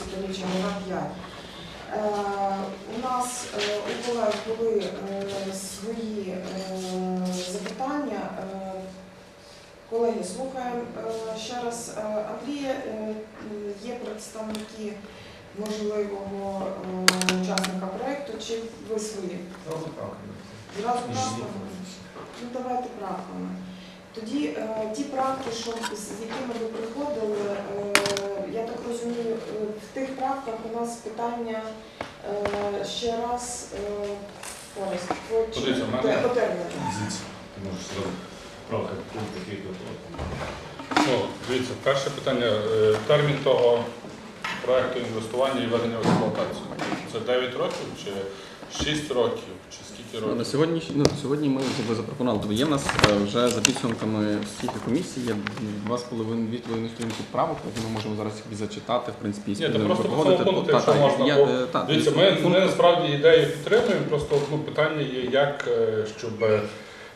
десятиріччя на 5. Е, У нас е, у колег були е, свої е, запитання. Колеги, слухаємо ще раз Андрія. Є представники можливого учасника проєкту, чи ви свої? Зразу правки. Зразу правками? Ну давайте правками. Тоді е, ті правки, що, з якими ви приходили, е, я так розумію, е, в тих правках у нас питання ще раз Подивіться, в мене- по терміну. Ти можеш зразу правки пункт такий. Ну, дивіться, перше питання. Термін того проекту інвестування і введення в експлуатацію. Це 9 років чи 6 років, чи скільки Ну, На сьогодні, ну, сьогодні ми якби запропонували. Тобто є в нас е, вже за підсумками всіх комісій є два з половиною дві з половиною сторінки правок, які ми можемо зараз їх зачитати, в принципі, і Ні, спільно просто по цьому пункту, Та, якщо та, можна, я- бо, е, та, Дивіться, ми, пункт- ми насправді ідею підтримуємо, просто ну, питання є, як, е, щоб е,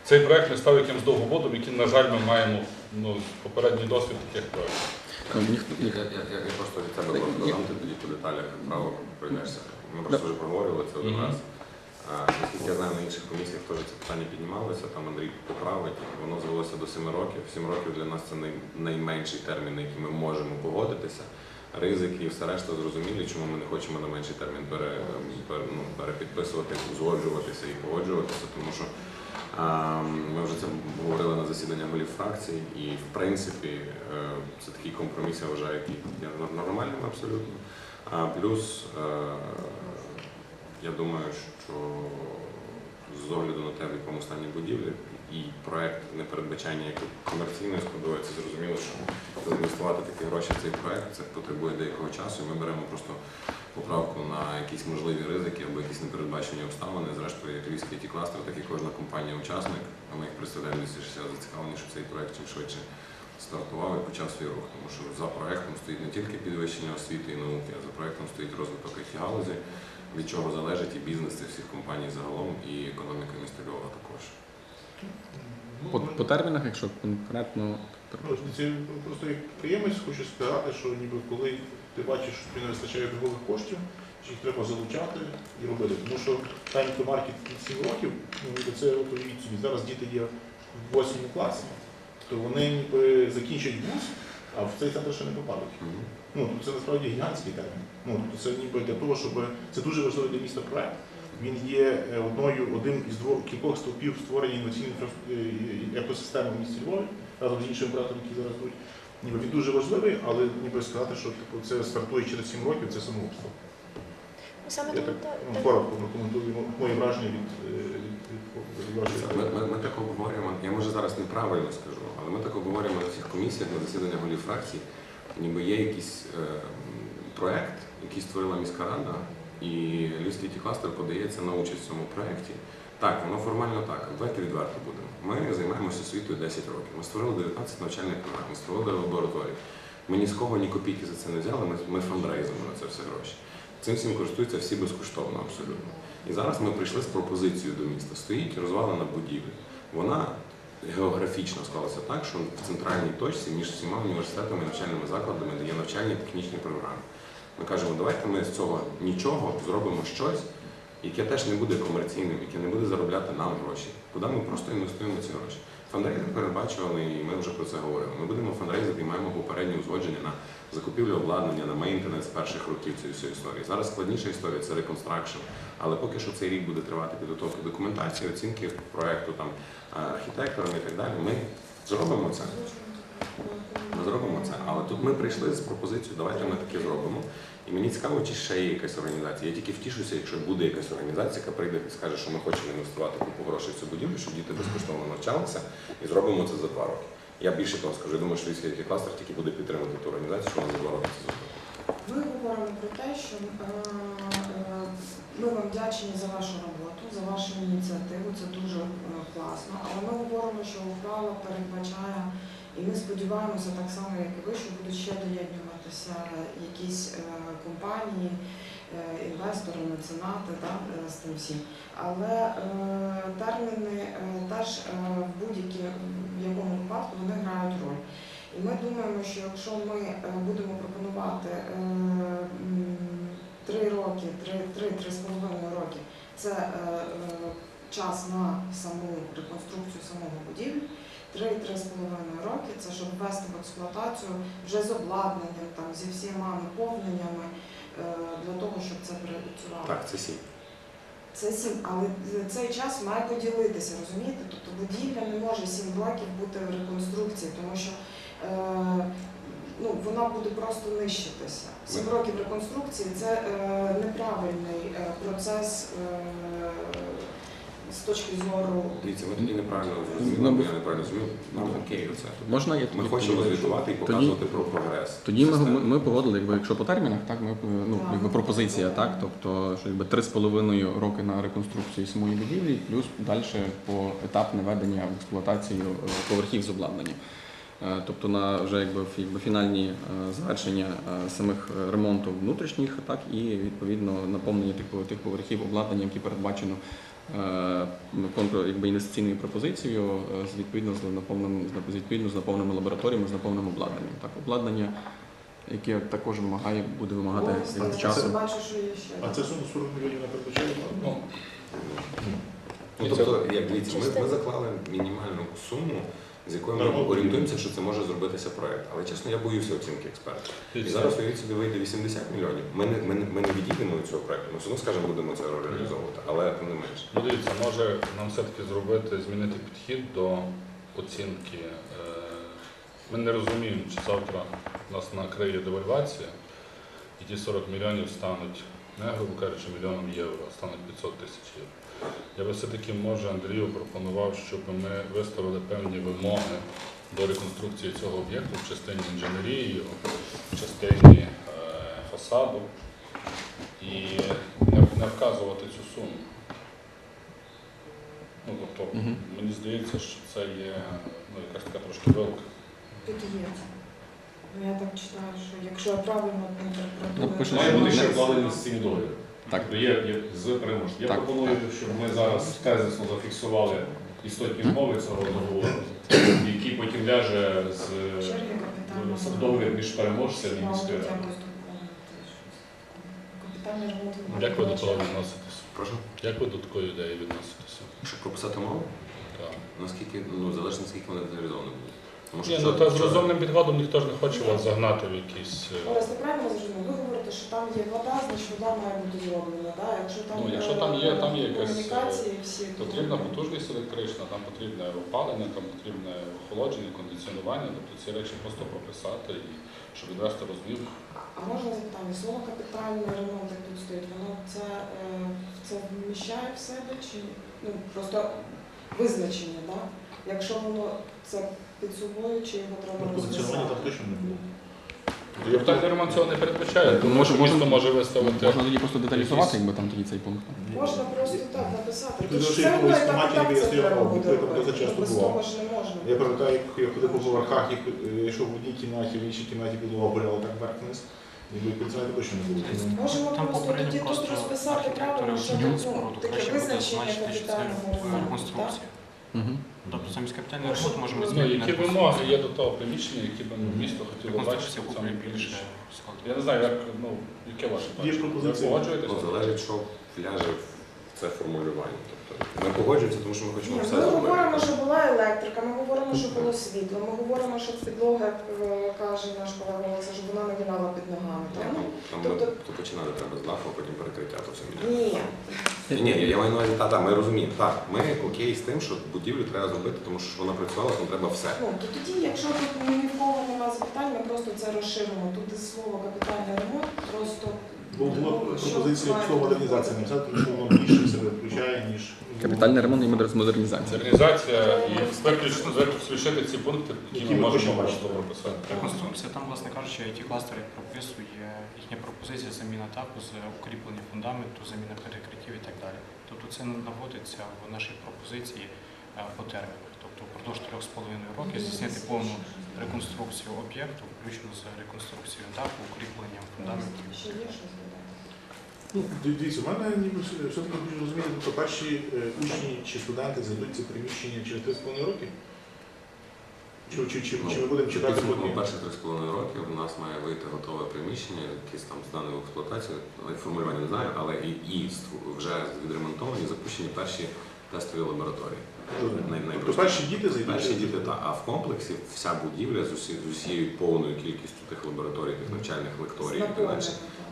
цей проект не став якимсь довгободом, який, на жаль, ми маємо ну, попередній досвід таких проєктів. Ніхто- Я, я, я, просто від себе просто додам, ти тоді по деталях право пройдешся. Ми просто вже проговорювали це один раз. Наскільки я знаю, на інших комісіях теж це питання піднімалося, там Андрій поправить, воно звелося до 7 років. 7 років для нас це най, найменший термін, на який ми можемо погодитися. Ризики і все решта зрозумілі, чому ми не хочемо на менший термін пере, пере, ну, перепідписувати, узгоджуватися і погоджуватися, тому що ми вже це говорили на засіданнях голів фракцій, і в принципі е, це такий компроміс, я вважаю, який є нормальним абсолютно. А плюс е, я думаю, що з огляду на те, в якому стані будівлі і проект не передбачає ніякої комерційної складової, це зрозуміло, що заінвестувати такі гроші в цей проект це потребує деякого часу. І ми беремо просто поправку на якісь можливі ризики або якісь непередбачені обставини. Зрештою, як Львівський ті кластер, так і кожна компанія-учасник, а ми їх представляємо 260 зацікавлені, що цей проект чим швидше стартував і почав свій рух. Тому що за проектом стоїть не тільки підвищення освіти і науки, а за проектом стоїть розвиток it галузі, від чого залежить і бізнес цих всіх компаній загалом, і економіка міста Львова також. По, по термінах, якщо конкретно, Ну, це просто як підприємець хочу сказати, що ніби коли ти бачиш, що тобі не вистачає бігових коштів, чи їх треба залучати і робити. Тому що time to market 7 років, ну це уявіть собі, зараз діти є в 8 класі, то вони ніби закінчать вуз, а в цей центр ще не попадуть. Ну, це насправді гігантський термін. Ну, тобто це ніби для того, щоб це дуже важливий для міста проект. Він є е, одною, одним із двох кількох стовпів створення інноваційної е, екосистеми в місті Львові разом з іншими проектами, які зараз йдуть. Ніби він дуже важливий, але ніби сказати, що типу, це стартує через 7 років, це самоубство. Саме Я тому так ну, коротко прокоментую моє враження від, е, від, від, від вашої Ми, ми, ми так обговорюємо, я може зараз неправильно скажу, але ми так обговорюємо на всіх комісіях, на засіданнях голів фракцій, ніби є якийсь е, проект, який створила міська рада, і Львівський кластер подається на участь в цьому проєкті. Так, воно формально так, давайте відверто будемо. Ми займаємося освітою 10 років. Ми створили 19 навчальних програм, ми створили лабораторію. Ми ні з кого ні копійки за це не взяли, ми, ми фандрейзимо на це все гроші. Цим всім користуються всі безкоштовно абсолютно. І зараз ми прийшли з пропозицією до міста. Стоїть розвалена будівля. Вона географічно склалася так, що в центральній точці між всіма університетами і навчальними закладами, де є навчальні технічні програми. Ми кажемо, давайте ми з цього нічого зробимо щось, яке теж не буде комерційним, яке не буде заробляти нам гроші. Куди ми просто інвестуємо ці гроші. Фандрейзинг передбачуваний, і ми вже про це говорили. Ми будемо фандрейзити і маємо попереднє узгодження на закупівлю обладнання, на мейнтенанс перших років цієї всієї історії. Зараз складніша історія це реконстракшн. Але поки що цей рік буде тривати підготовка документації, оцінки проекту там архітекторами і так далі. Ми зробимо це. Ми зробимо це. Але тут ми прийшли з пропозицією, давайте ми таке зробимо. І мені цікаво, чи ще є якась організація. Я тільки втішуся, якщо буде якась організація, яка прийде і скаже, що ми хочемо інвестувати купу грошей в цю будівлю, щоб діти безкоштовно навчалися, і зробимо це за два роки. Я більше того скажу, я думаю, що військовий кластер тільки буде підтримувати ту організацію, що вона за два роки це зробить. Ми говоримо про те, що е, е, ми вам вдячні за вашу роботу, за вашу ініціативу. Це дуже е, класно. Але ми говоримо, що ухвала передбачає, і ми сподіваємося, так само, як і ви, що будуть ще доєднуватися якісь е, компанії, е, інвестори, меценати да, е, з тим всім. Але терміни теж в будь-якому випадку вони грають роль. І ми думаємо, що якщо ми будемо пропонувати три роки, три, три, три з половиною роки, це час на саму реконструкцію самого будівлі. Три-три з половиною роки це щоб ввести в експлуатацію вже з обладнанням, там, зі всіма наповненнями е, для того, щоб це працювало. Так, це сім. Це сім, але цей час має поділитися, розумієте? Тобто будівля не може сім років бути в реконструкції, тому що е, ну, вона буде просто нищитися. Сім років реконструкції це е, неправильний е, процес е, з точки зору. Дивіться, ми тоді неправильно Ну, зрозуміли, ми- я неправильно зрозумів. Ну, окей, оце. Можна я Ми тоді хочемо тоді- звітувати і показувати про прогрес. Тоді ми, ми, ми погодили, якби якщо по термінах, так ми ну Так. якби пропозиція, так тобто що якби три з половиною роки на реконструкцію самої будівлі, плюс далі по етапне введення в експлуатацію е, поверхів з обладнанням. Е, Тобто на вже якби фі- якби фінальні е, завершення е, самих е, ремонту внутрішніх, так і відповідно наповнення тих, тих поверхів обладнанням, які передбачено якби інвестиційною пропозицією е, з відповідно з наповненим з відповідно з наповненими лабораторіями, з наповненим обладнанням. Так, обладнання, яке також вимагає, буде вимагати О, я часу. бачу, що є ще. А це сума 40 мільйонів на передбачає? Ну, Ну, тобто, як дивіться, ми, ми заклали мінімальну суму, з якою ми орієнтуємося, що це може зробитися проект. Але чесно, я боюся оцінки експертів. І зараз уявіть собі вийде 80 мільйонів. Ми не, ми, не- ми не відійдемо від цього проекту. Ми все одно скажемо, будемо це реалізовувати, але тим не менше. Ну, дивіться, може нам все-таки зробити, змінити підхід до оцінки. Е, Ми не розуміємо, чи завтра нас накриє девальвація, і ті 40 мільйонів стануть, не грубо кажучи, мільйоном євро, а стануть 500 тисяч євро. Я би все-таки, може, Андрію пропонував, щоб ми виставили певні вимоги до реконструкції цього об'єкту в частині інженерії, його, в частині е, фасаду і не, не вказувати цю суму. Ну, тобто, мені здається, що це є ну, якась така трошки вилка. Тут є. Ну, я так читаю, що якщо я правильно Ну, інтерпретую. Має бути ще вкладені з цим договір. Так. Тобто є, є з переможцем. Я Так, пропоную, щоб ми зараз тезисно зафіксували істотні умови цього договору, який потім ляже з капітального з договір між переможцем і міською радою. Капітальний ремонт. Як ви до того відноситеся? Прошу, Як ви до такої ідеї відноситеся? щоб прописати мову, Так. наскільки ну залежно наскільки вони деталізовані будуть. Тому Ні, ну та з розумним підходом ніхто ж не хоче вас загнати в якісь. е, Орес, ти правильно зрозумів? Ви говорите, що там є вода, значить вода має бути зроблена. Да? Якщо там, Ну, якщо там є- там є якась, комунікації всі. Потрібна потужність електрична, там потрібне опалення, там потрібне охолодження, кондиціонування, тобто ці речі просто прописати і щоб відвести розмір. А можна запитання? Слово капітальний ремонт, як тут стоїть, воно це, е, це вміщає в себе чи ну, просто визначення, да? Якщо воно це під собою, чи його треба Ну, Позиціонування там розписати? точно не було. Тобто я б ремонт цього не передбачає, Ну, тому може- що місто можна- може виставити. Можна тоді просто деталізувати, якби там тоді цей пункт. Можна просто так написати. Тут Тут ж лише все одно і якогось так і матері так це я стояв, треба ну, буде це дуже робити. часто Без бувало. того ж не можна. Я пам'ятаю, як я ходив по поверхах, і е, йшов в одній кімнаті, в іншій кімнаті підлога гуляла так вверх-вниз. Ніби кондиціонера точно не було. Тому Можемо Там просто попередньо тоді тут просто розписати архітектори правильно, що оцінюють тут ну, споруду. таке Краще буде визначення зазначити, що це капітального ремонту. реконструкція. Угу. Тобто самі з Може, ремонту можемо ну, Ну, змінити які на вимоги є до того приміщення, які б ну, місто хотіло бачити Реконструкція в цьому більше приміщенні? складу. Я не знаю, як, ну, яке ваше Є бачення? Ви пропозиція. погоджуєтеся? Ну, залежить, що ляже в це формулювання. Тобто ми погоджуємося, тому що ми хочемо Ні, все Ми зробити. говоримо, що була електрика, ми говоримо, що було світло, ми говоримо, що підлога, як е, каже наш колега Олеся, щоб вона не вінала під ногами. Ні, так? ну, Там Тобто- то починати треба з лафу, а потім перекриття, то все міняє. Ні. Ні, ні, я маю на увазі, та, та, ми розуміємо. Так, ми окей з тим, що будівлю треба зробити, тому що вона працювала, там треба все. Ну, то тоді, якщо тут ні в кого немає запитань, ми просто це розширимо. Тут і слово капітальний ремонт, просто Бо була пропозиція бути. модернізація написати, тому що воно більше себе включає, ніж Капітальний ремонт і модернізація. Модернізація і виключно виключити ці пункти, які Які ми можемо бачити. прописати. Реконструкція, там, власне кажучи, ті кластери прописує їхня пропозиція заміна таку з укріплення фундаменту, заміна перекриттів і так далі. Тобто це наводиться в нашій пропозиції е, по термінах. Тобто впродовж трьох з половиною років здійснити повну реконструкцію об'єкту, включно з реконструкцією даху, укріпленням фундаментів. Ще є щось додати? Ну, дивіться, у мене ніби все- все-таки хочу розуміти, тобто перші е, учні чи студенти зайдуть в це приміщення через 3,5 роки? Чи, чи, чи, Ну, чи ми будемо читати підсумком потім? перших 3,5 років у нас має вийти готове приміщення, якесь там здане в експлуатацію, формулювання не знаю, але і, і вже відремонтовані, запущені перші тестові лабораторії. Най- Тобто перші діти зайдуть? Перші діти, так. А в комплексі вся будівля з, усі, з усією повною кількістю тих лабораторій, тих навчальних лекторій і так далі.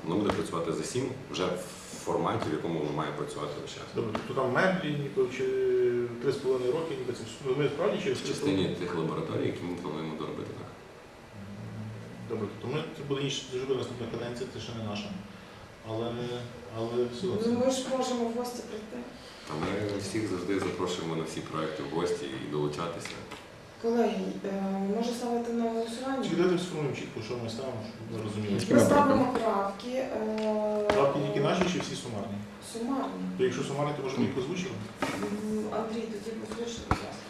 Воно буде працювати за сім вже в форматі, в якому воно має працювати весь час. Добре, тобто там меблі, ніби чи 3,5 роки, ніби це ну, ми справді через В частині тих лабораторій, які ми плануємо доробити так. Добре, тобто ми це буде вже буде наступна каденція, це ще не наша. Але, але все одно це. Ми ж можемо в гості прийти. А ми всіх завжди запрошуємо на всі проекти в гості і долучатися. Колеги, е, може ставити на голосування? Чи дати сформуємо чітко, що ми ставимо, щоб ми розуміли. Ми ставимо правки. е, Правки тільки наші чи всі сумарні? Сумарні. То якщо сумарні, то може ми їх озвучимо? Андрій, тоді послухайте, будь ласка.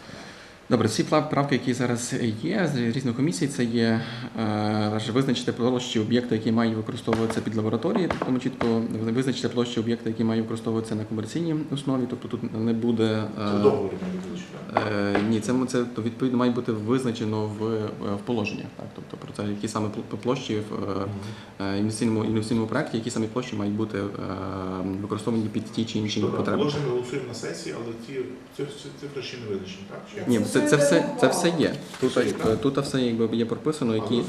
Добре, ці правки, які зараз є з різних комісій, це є е, визначити площі об'єкти, які мають використовуватися під лабораторії, тобто ми чітко визначити площі об'єкти, які мають використовуватися на комерційній основі, тобто тут не буде. Е. Е, ні, це, це то, відповідно має бути визначено в, е, в положеннях. Так? Тобто про це які саме площі в е, е, інвестиційному інвестиційному проєкті, які саме площі мають бути е, використовані під ті чи інші потреби. положення голосуємо на сесії, але ці цифри ще не визначені, так? Ні, це, це все це все є. Тут, е, тут все якби є прописано, які. ну.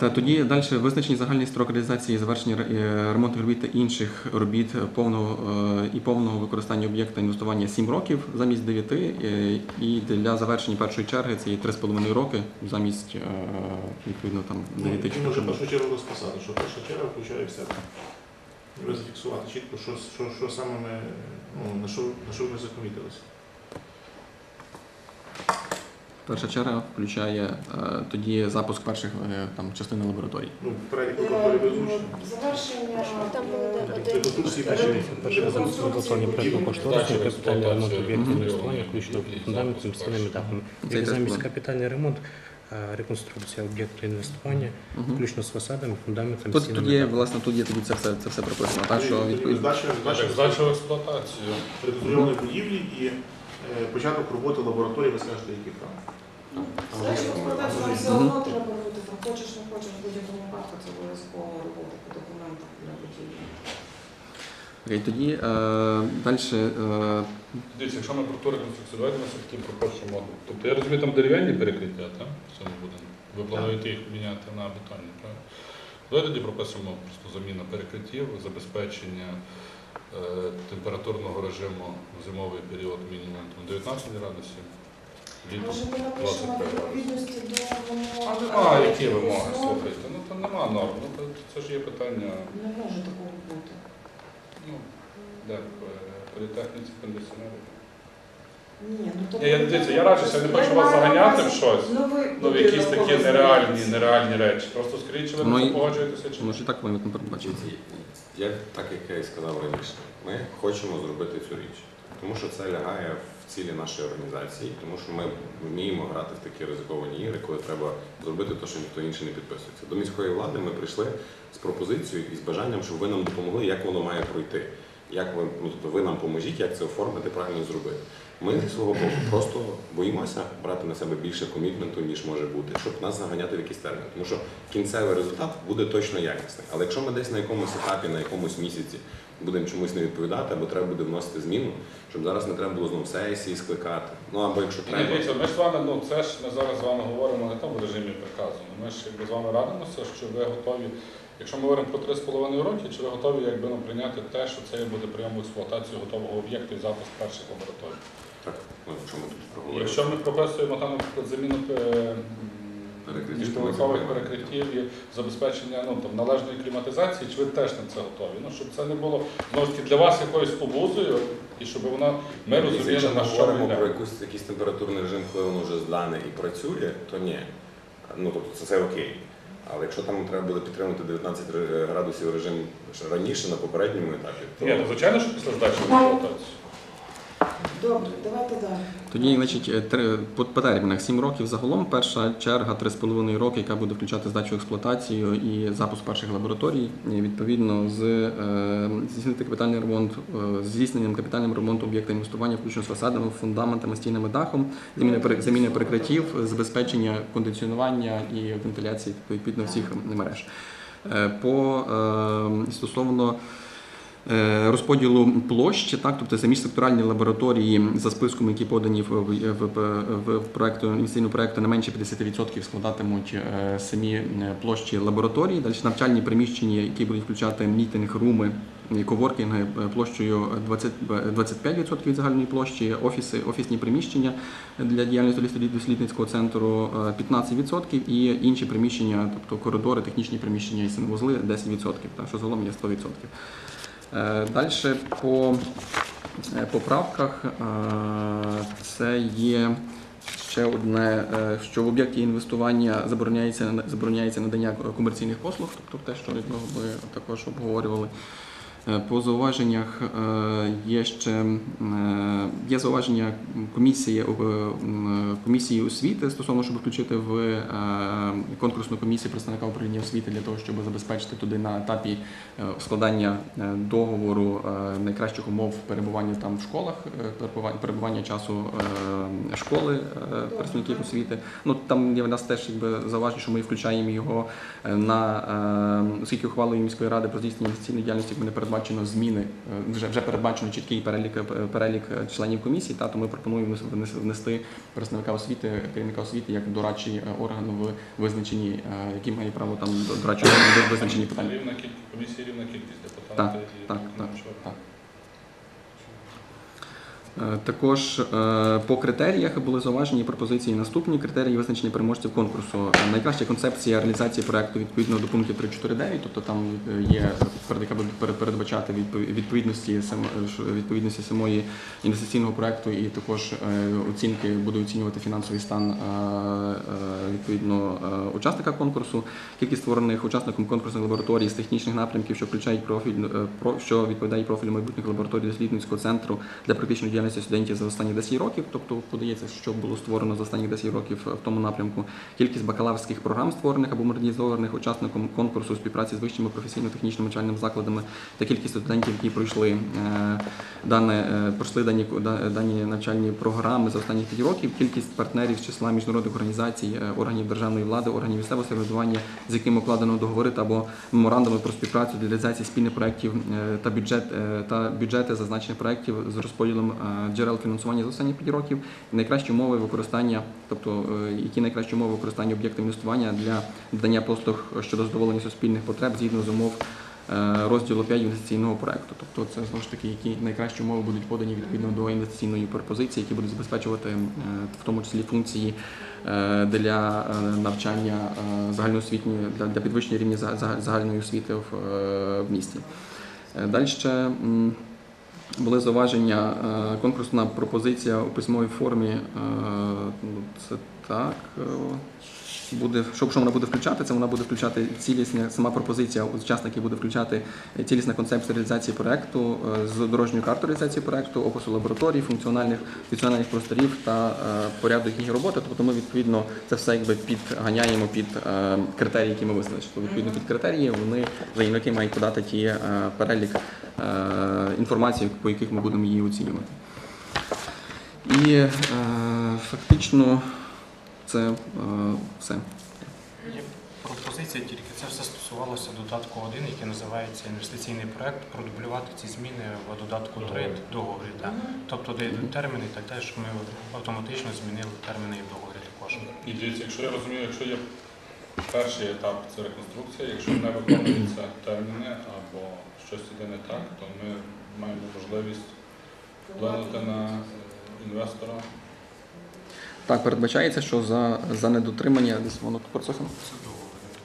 Та тоді далі визначені загальний строк реалізації завершення е, ремонтних робіт та інших робіт повного е, і повного використання об'єкта інвестування 7 років замість 9, е, і для завершення першої черги це є 3,5 роки замість відповідно там Ну, 9 тоді може першу чергу розписати, що перша черга включає в себе. Треба зафіксувати чітко, що, що, що саме ми, ну, на що, на що ми закомітилися. Перша черга включає е, тоді запуск перших е, там частини лабораторій. Ну, перелік лабораторій ви Е. Завершення Там Реконструкції проєкту кошторису капітальний ремонт об'єктів інвестування, включно фундамент з стінними етапами. Це Як якраз замість капітальний ремонт, реконструкція об'єкту інвестування, Мгм. включно з фасадами, фундаментом, Тут стінами тоді, етапами. власне, тут є тоді це все, це все прописано. Так що відповідно. Здача, здача, здача в експлуатацію. реконструйованої будівлі і е, початок роботи лабораторії, ви скажете, яких там. Знаєш, все одно треба бути, там хочеш, не хочеш, в будь-якому випадку це обов'язково робота по документах для будівлі. Окей, тоді е, далі. Е, Дивіться, якщо ми про реконструкцію, давайте ми все-таки пропишемо. Тобто я розумію, там дерев'яні перекриття, так? В цьому будинку. Ви плануєте їх міняти на бетонні, правильно? Давайте тоді пропишемо просто заміна перекриттів, забезпечення е, температурного режиму в зимовий період мінімум там, 19 градусів. Може, ми напишемо 25 відповідності до вимог. А які вимоги, слухайте. Ну там нема норм. Ну, то- це ж є питання, Не може такого бути. ну, де в е, політехніці кондиціонерів. Ні, ну то я дивіться, я раджуся, я не хочу вас заганяти в щось. Новий Ну, в якісь такі нереальні, нереальні речі. Просто скажіть, чи ви Ну, не і- погоджуєтеся чи ні. Може і так повинно передбачити. Дивіться, Я так як я і сказав раніше, ми хочемо зробити цю річ, тому що це лягає в цілі нашої організації, тому що ми вміємо грати в такі ризиковані ігри, коли треба зробити те, що ніхто інший не підписується. До міської влади ми прийшли з пропозицією і з бажанням, щоб ви нам допомогли, як воно має пройти. Як ви, ну, тобто ви нам поможіть, як це оформити, правильно зробити. Ми зі свого боку просто боїмося брати на себе більше комітменту, ніж може бути, щоб нас заганяти в якийсь термін. Тому що кінцевий результат буде точно якісний. Але якщо ми десь на якомусь етапі, на якомусь місяці будемо чомусь не відповідати, або треба буде вносити зміну, щоб зараз не треба було знову сесії скликати. Ну або якщо треба. дивіться, ми ж з вами, ну це ж ми зараз з вами говоримо не там в режимі приказу. Ми ж якби з вами радимося, що ви готові. Якщо ми говоримо про 3,5 роки, чи ви готові якби нам прийняти те, що це буде прийом в експлуатацію готового об'єкту і запуск перших лабораторій? Так, ну, якщо ми тут проговоримо. Якщо ми прописуємо там, наприклад, заміну е, Перекриттів, міжповерхових то перекриттів і забезпечення ну, там, належної кліматизації, чи ви теж на це готові? Ну, щоб це не було знову ж таки для вас якоюсь обузою, і щоб вона ми розуміли, Якщо на що ми говоримо про якусь якийсь температурний режим, коли воно вже здане і працює, то ні. Ну тобто це, це окей. Але якщо там треба буде підтримати 19 градусів режим раніше на попередньому етапі, то Ні, ну, звичайно, що після здачі в експлуатацію. Добре, давайте далі. Тоді, значить, е, три, по, термінах 7 років загалом. Перша черга 3,5 роки, яка буде включати здачу експлуатацію і запуск перших лабораторій. Відповідно, з е, здійснити капітальний ремонт, е, здійсненням капітальним ремонту об'єкта інвестування, включно з фасадами, фундаментами, стінами, дахом, заміни, заміни перекриттів, забезпечення кондиціонування і вентиляції відповідно всіх мереж. По стосовно розподілу площі, так, тобто це міжсекторальні лабораторії за списком, які подані в, в, в, проекту інвестиційного проекту, не менше 50% складатимуть е, самі е, площі лабораторій. Далі навчальні приміщення, які будуть включати мітинг, руми, коворкінги е, площею 20, е, 25% від загальної площі, офіси, офісні приміщення для діяльності дослід- дослідницького центру е, 15% і інші приміщення, тобто коридори, технічні приміщення і санвузли 10%, так, що загалом є 100%. Далі по е, поправках е, це є ще одне, е, що в об'єкті інвестування забороняється забороняється надання комерційних послуг, тобто те, що ми також обговорювали. Е, По зауваженнях е, є ще е, є зауваження комісії комісії освіти стосовно, щоб включити в конкурсну комісію представника управління освіти для того, щоб забезпечити туди на етапі складання договору найкращих умов перебування там в школах, перебування- часу школи працівників освіти. Ну там є в нас теж якби зауваження, що ми включаємо його на оскільки ухвалою міської ради про здійснення інвестиційної діяльності якби не передбачено зміни, е, вже вже передбачено чіткий перелік е, перелік е, членів комісії. Та то ми пропонуємо внес- внести представника освіти, керівника освіти як дорадчий орган в визначенні, який має право там до- дорадчого визначені в визначенні питань. Рівна кількість комісії, рівна кількість депутатів. Так, і так, так, нічого. так. Е, Також е, по критеріях були зауважені пропозиції наступні критерії визначення переможців конкурсу. Е, Найкраща концепція реалізації проекту відповідно до пунктів 3.4.9, тобто там є передбачати відповідності відповідності самої інвестиційного проекту, і також оцінки буде оцінювати фінансовий стан відповідно учасника конкурсу, кількість створених учасником конкурсної лабораторії з технічних напрямків, що включають профіль, про що відповідає профілю майбутніх лабораторій дослідницького центру для практичної діяльності студентів за останні 10 років. Тобто подається, що було створено за останні 10 років в тому напрямку. Кількість бакалаврських програм створених або модернізованих учасником конкурсу співпраці з вищими професійно-технічними навчальними закладами та кількість студентів, які пройшли е, дане е, пройшли дані да- дані навчальні програми за останні 5 років. Кількість партнерів з числа міжнародних організацій, е, органів державної влади, органів місцевого самоврядування, з якими укладено договори та або меморандуми про співпрацю для реалізації спільних проєктів е, та бюджет е, та бюджети зазначених проєктів з розподілом е, джерел фінансування за останні 5 років. Найкращі умови використання, тобто е, які найкращі умови використання об'єктів інвестування для надання послуг щодо задоволення суспільних потреб згідно з умов е, розділу 5 інвестиційного проекту. Тобто це знову ж таки, які найкращі умови будуть подані відповідно до інвестиційної пропозиції, які будуть забезпечувати е, в тому числі функції для навчання загальноосвітньої для, для підвищення рівня за- за- загальної освіти в, місті. Далі були зауваження, е, конкурсна пропозиція у письмовій формі. е, ну, Це так. Е, Буде, що, вона буде включати? Це вона буде включати цілісна сама пропозиція учасників буде включати цілісна концепція реалізації проекту е, з дорожньою картою реалізації проекту, опису лабораторій, функціональних функціональних просторів та е, порядок їхньої роботи. Тобто ми відповідно це все якби підганяємо під е, критерії, які ми визначили. Тобто, відповідно під критерії вони заявники мають подати ті е, перелік е, інформації, по яких ми будемо її оцінювати. І е, фактично це е, все. Є пропозиція, тільки це все стосувалося додатку 1, який називається інвестиційний проект, продублювати ці зміни в додатку 3 договорі. Да. Тобто, де йдуть терміни і так далі, щоб ми автоматично змінили терміни і в договорі також. І дивіться, якщо я розумію, якщо є перший етап це реконструкція, якщо не виконуються терміни або щось іде не так, то ми маємо можливість вплинути на інвестора. Так, передбачається, що за, за недотримання десь воно процесом. Це.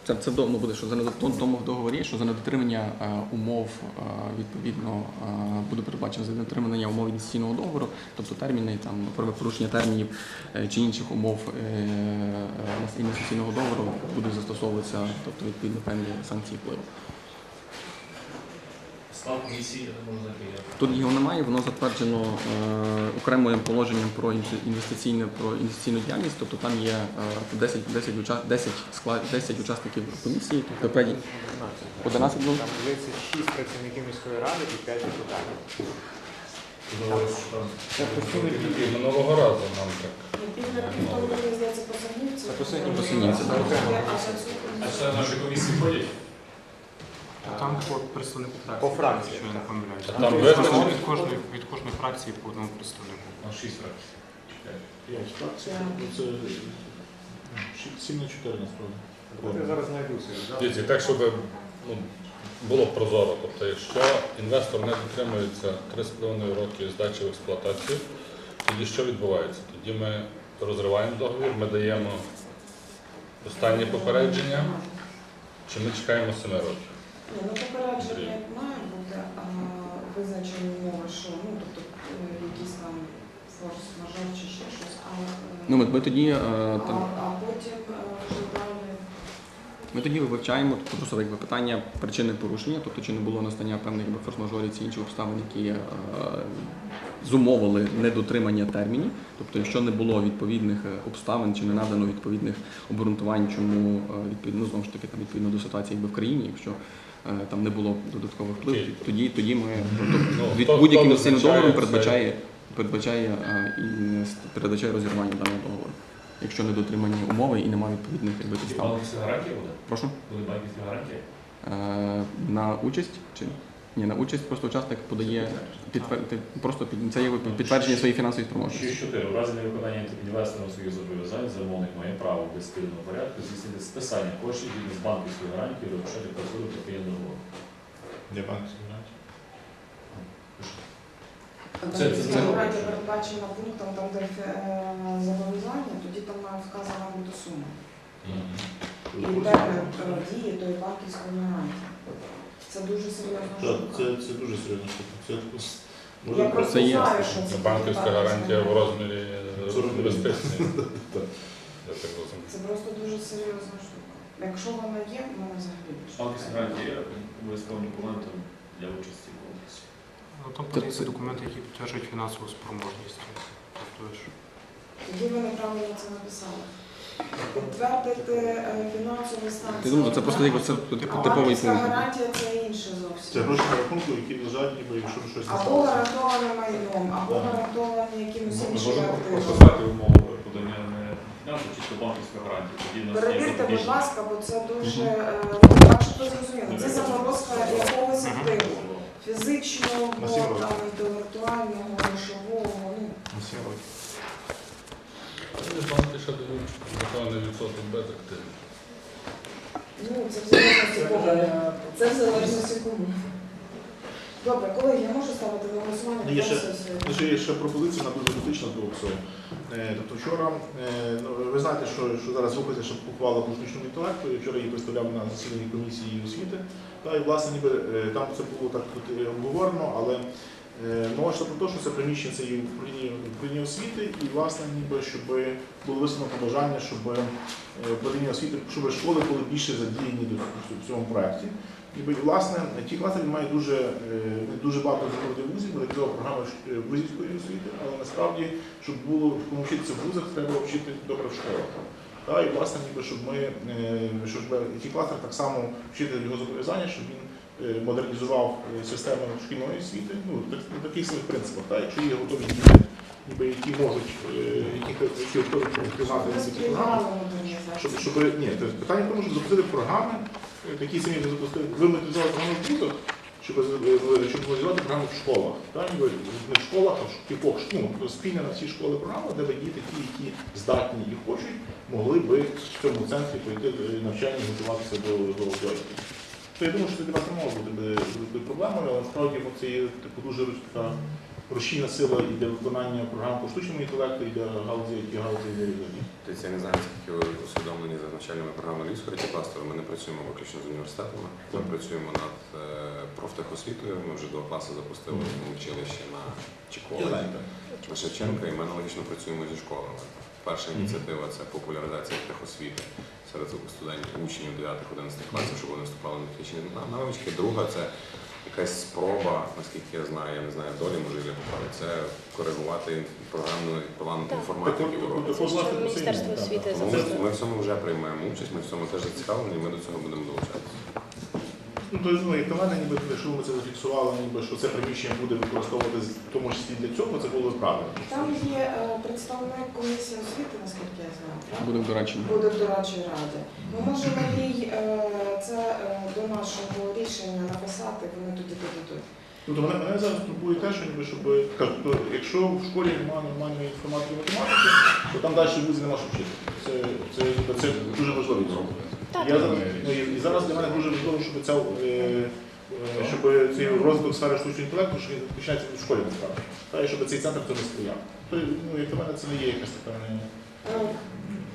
Це, це буде, що за недот- тому в договорі, що за недотримання е, умов е, відповідно е, буде передбачено за недотримання умов інвестиційного договору, тобто терміни там порушення термінів чи інших умов інвестиційного договору будуть застосовуватися, тобто відповідно певні санкції впливу. Склад комісії можна знайти. Тут його немає, воно затверджено е, окремим положенням про інвести- інвестиційне про інвестиційну діяльність. Тобто там є е, 10, 10, уча- 10, склад, 10 учасників комісії. Тобто п'ять- 11 було? Там здається 6 працівників міської ради і 5 депутатів. Це постійно І минулого разу нам так. Це так. А це наші комісії ходять? Там по представнику фракції. По фракції, Якщо я не помиляюся. Там Від визначено? від кожної, від кожної фракції по одному представнику. На шість фракцій. П'ять фракцій, ну, це ші- сім на чотири насправді. Я зараз знайду це. Дивіться, так, щоб ну, було прозоро. Тобто, якщо інвестор не дотримується 3,5 роки здачі в експлуатацію, тоді що відбувається? Тоді ми розриваємо договір, ми даємо останнє попередження, чи ми чекаємо 7 років. Ні, ну попередження як має бути, а визначені умови, що ну тобто е, якісь там форс-мажор чи ще щось, а, е, Ну, ми, ми тоді е, а, там, а потім е, вже далі. ми тоді вивчаємо тобто, просто якби питання причини порушення, тобто чи не було настання певних якби форс-мажорів чи інших обставин, які е, зумовили недотримання термінів. Тобто, якщо не було відповідних е, обставин чи не надано відповідних обґрунтувань, чому е, відповідно знову ж таки там відповідно до ситуації якби в країні, якщо там не було додаткових впливів, тоді тоді ми Ну, від будь-яким хто інвестиційним договором передбачає передбачає е, передбачає розірвання даного договору, якщо не дотримані умови і немає відповідних підстав. банківська гарантія буде? Прошу Буде банківська гарантія? Е, на участь чи ні, на участь просто учасник подає підтвер... просто під це є підтвердження своєї фінансової спроможності. 6.4. У разі невиконання інвестором своїх зобов'язань замовник має право без спільного порядку здійснити списання коштів згідно з банківською гарантією розпочати процедуру припинення договору. Для банківських гарантій. Це- це- це- Гарантія передбачена пунктом, там де е, зобов'язання, тоді там вказана бути сума. І термін е, дії тої банківської гарантії. Це дуже серйозна Так, штука. Це, це дуже серйозна штука. Це, Я просто Це є. знаю, що це Банківська таке гарантія в розмірі 40 інвестицій. Я так розумію. Це просто дуже серйозна штука. Якщо вона є, в мене взагалі більше. Банківська гарантія є обов'язковим документом для участі в конкурсі. Ну, там подається документи, які підтверджують фінансову спроможність. Тобто ж Тоді ви неправильно це написали. Підтвердити е, фінансовий стан. Я думаю, це просто якби це типовий пункт. гарантія це інше Це гроші на рахунку, які лежать, ніби якщо щось не Або сталося. гарантоване майном, або Так. гарантовані якимось Ми іншими можемо активами. прописати умови подання не фінансову, чисто банківська гарантія. Тоді в нас є Перевірте, будь запобіжник. ласка, бо це дуже е, так, щоб ви зрозуміли. Це заморозка якогось активу. Фізичного, На сім років. там, інтелектуального, грошового. Ну, На сім років. Але Банки ще дають законний відсоток без активів. ну це в залежності кому. Це в залежності кому. Добре, колеги, я можу ставити на голосування є ще- Прошу. Ще є ще пропозиція на дуже дотична до всього. Е, Тобто вчора, е, ну, ви знаєте, що, що зараз рухається, щоб ухвала по штучному інтелекту. Я вчора її представляв на засіданні комісії освіти. Та, і, власне, ніби е, там це було так тут і обговорено, але е, мова йшла про те, що це приміщення це є управління, освіти, і, власне, ніби, щоб було висунуто побажання, щоб е, управління освіти, щоб школи були більше задіяні до- цьому проєкті. Ніби, власне, ті класи має дуже, е, дуже багато закладів вузів, бо такова програма е, вузівської освіти, але насправді, щоб було кому вчитися в вузах, треба вчити добре в школах. Та, і власне, ніби, щоб ми, щоб ті кластер так само вчити його зобов'язання, щоб він модернізував е, систему шкільної освіти, ну, на таких самих принципах. Та, якщо є готові діти, ніби, які можуть, е, які, приймати Ми такі програми, щоб, щоб ні, питання в тому, щоб запустити програми, е, такі самі ви запустили, ви монетизували програми в вузах, щоб, е, щоб монетизувати програми в школах. Так? Ніби Не в школах, а в кількох ну, спільна на всі школи програма, де би діти, ті, які здатні і хочуть, могли би в цьому центрі пройти е, навчання і готуватися до, до, до. То я думаю, що це для вас не може бути е, проблемою, але насправді це є типу, дуже така рушійна сила і для виконання програм по штучному інтелекту, і для галузі, які галузі для різні. Тобто я не знаю, скільки ви усвідомлені за навчальними програмами Львівського кластеру. Ми не працюємо виключно з університетами. Ми працюємо над е, профтехосвітою. Ми вже два класи запустили училище на Чеколі, на Шевченка, і ми аналогічно працюємо зі школами. Перша ініціатива це популяризація техосвіти серед студентів, учнів 9-11 класів, щоб вони вступали на технічні навички. Друга це якась спроба, наскільки я знаю, я не знаю долі, може я поправить, це коригувати програмну план інформатики уроку. Міністерство освіти ми в цьому вже приймаємо участь, ми в цьому теж зацікавлені, і ми до цього будемо долучатися. Ну, то, ну, як на мене, ніби, якщо ми це зафіксували, ніби, що це приміщення буде використовуватись в тому числі для цього, це було б правильно. Там є е, представник комісії освіти, наскільки я знаю? Буде до речі. буде в дорадчій раді. Ми можемо їй е, це е, до нашого рішення написати, вони тоді додадуть. Ну, то мене, мене зараз турбує те, що ніби, щоб кажу, то якщо в школі немає нормальної інформатики і математики, то там далі в вузі нема що вчити. Це, це, це, це дуже важливо. Так, Я зараз, ну, і, і зараз для мене дуже важливо, щоб ця, е, е, щоб цей розвиток сфери штучного інтелекту, що він починається в школі насправді. Та, і щоб цей центр цьому сприяв. То, ну, як на мене, це не є якась така не... Е,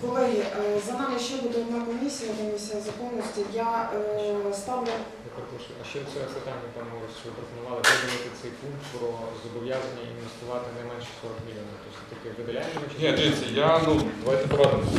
Колеги, е, за нами ще буде одна комісія, комісія законності. Я е, ставлю Я перепрошую, а ще це питання, пане Мороз, що ви пропонували виділити цей пункт про зобов'язання інвестувати не менше 40 мільйонів. Тобто таке виділяємо чи Ні, дивіться, я ну давайте порадимося.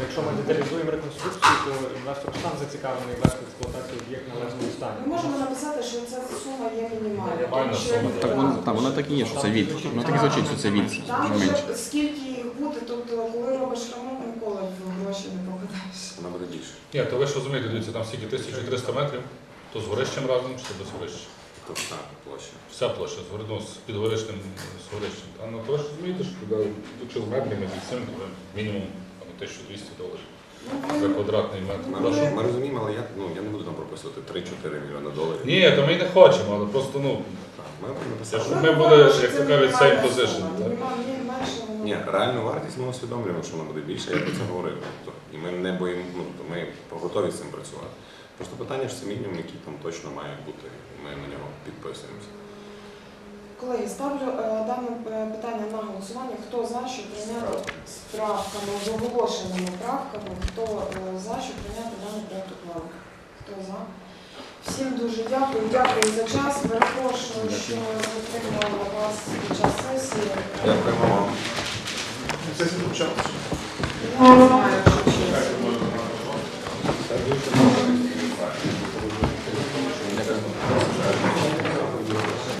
Якщо ми деталізуємо реконструкцію, то інвестор сам зацікавлений в експлуатацію об'єкт на належному стані. Ми можемо написати, що ця сума є мінімальна. Мінімальна тому що, Так, воно, так, так і є, що це від. Воно так і звучить, що це від, Там менше. вже скільки їх буде, тобто коли робиш ремонт, ніколи в гроші не попадаєш. Вона буде більше. Ні, то ви ж розумієте, дивіться, там скільки 1300 метрів, то з горищем разом чи без горища? Тобто так, площа. Вся площа з ну, з підгорищним з горищем. Та, ну, то ви ж розумієте, що туди, якщо з метрами від цим, то мінімум там, 1200 доларів Ну, за квадратний метр. Ми, ми розуміємо, але я, ну, я не буду там прописувати 3-4 мільйони доларів. Ні, то ми й не хочемо, але просто ну. Так, Ми написали. ж Ми ми були, як то кажуть, same position, так? Ні, реальну вартість ми усвідомлюємо, що вона буде більше, я про це говорив. Тобто, і ми не боїмо, ну, тобто ми готові з цим працювати. Просто питання, що це мінімум, який там точно має бути, і ми на нього підписуємося. Колеги, ставлю е, дане е, питання на голосування. Хто за, щоб прийняти з правками, з оголошеними правками, хто е, за, щоб прийняти даний проект ухвали? Хто за? Всім дуже дякую. Дякую за час. Перепрошую, що затримувала вас під час сесії. Дякуємо вам. Це не почалося. Я не знаю, що чесно.